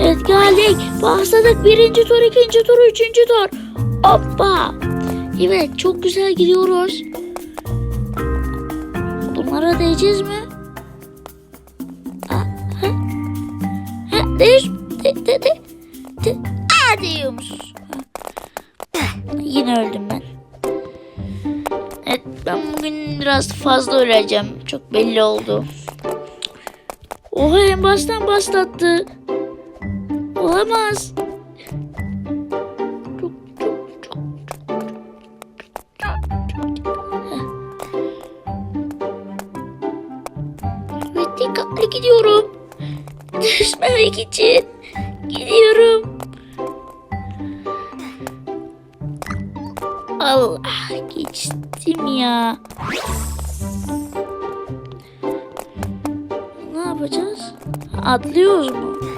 Evet geldik. Başladık. Birinci tur, ikinci tur, üçüncü tur. Hoppa. Evet çok güzel gidiyoruz. Bunlara değeceğiz mi? Ha, ha. Değiş. De, de, de, de. Aa, değiyormuşuz. Ha. Yine öldüm ben. Evet ben bugün biraz fazla öleceğim. Çok belli oldu. Oha en baştan başlattı. Olamaz. Dikkatli gidiyorum. Düşmemek için gidiyorum. Allah geçtim ya. Ne yapacağız? Atlıyoruz mu?